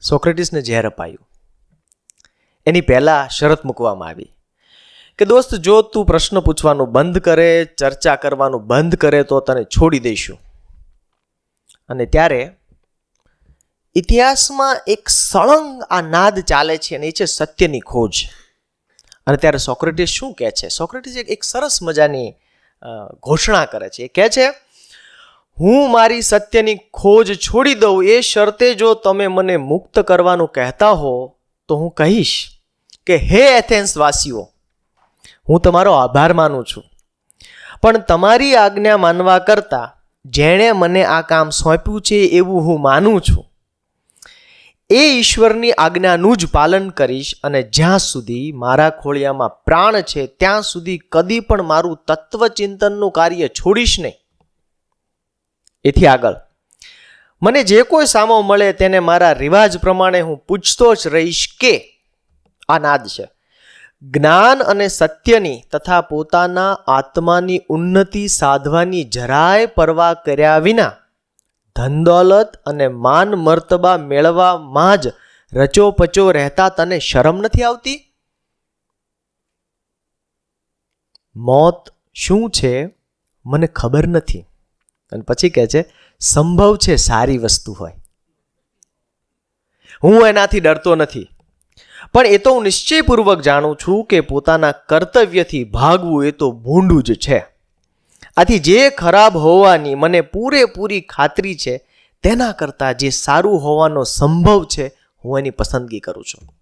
સોક્રેટિસને ઝેર અપાયું. એની પહેલાં શરત મૂકવામાં આવી કે, દોસ્ત, જો તું પ્રશ્ન પૂછવાનું બંધ કરે, ચર્ચા કરવાનું બંધ કરે, તો તને છોડી દઈશું. અને ત્યારે ઇતિહાસમાં એક સળંગ આ નાદ ચાલે છે, અને એ છે સત્યની ખોજ. અને ત્યારે સોક્રેટિસ શું કહે છે? સોક્રેટિસ એક સરસ મજાની ઘોષણા કરે છે. એ કહે છે હું મારી સત્યની ખોજ છોડી દઉં એ શરતે જો તમે મને મુક્ત કરવાનું કહેતા હો, તો હું કહીશ કે, હે એથેન્સ વાસીઓ, હું તમારો આભાર માનું છું. પણ તમારી આજ્ઞા માનવા કરતાં જેણે મને આ કામ સોંપ્યું છે એવું હું માનું છું. એ ઈશ્વરની આજ્ઞાનું જ પાલન કરીશ અને જ્યાં સુધી મારા ખોળિયામાં પ્રાણ છે, ત્યાં સુધી કદી પણ મારું તત્વચિંતનનું કાર્ય છોડીશ નહીં. એથી આગળ. મને જે કોઈ સામો મળે તેને મારા રિવાજ પ્રમાણે હું પૂછતો જ રહીશ કે આ નાદ છે. જ્ઞાન અને સત્યની તથા પોતાના આત્માની ઉન્નતિ સાધવાની જરાય પરવા કર્યા વિના ધન દોલત અને માન મર્તબા મેળવવામાં જ રચોપચો રહેતા તને શરમ નથી આવતી? મોત શું છે? મને ખબર નથી. અને પછી કહે છે, સંભવ છે સારી વસ્તુ હોય. હું એનાથી ડરતો નથી. પણ એ તો હું નિશ્ચયપૂર્વક જાણું છું કે પોતાના કર્તવ્યથી ભાગવું એ તો ભૂંડું જ છે. આથી જે ખરાબ હોવાની મને પૂરેપૂરી ખાતરી છે, તેના કરતાં જે સારું હોવાનો સંભવ છે, હું એની પસંદગી કરું છું.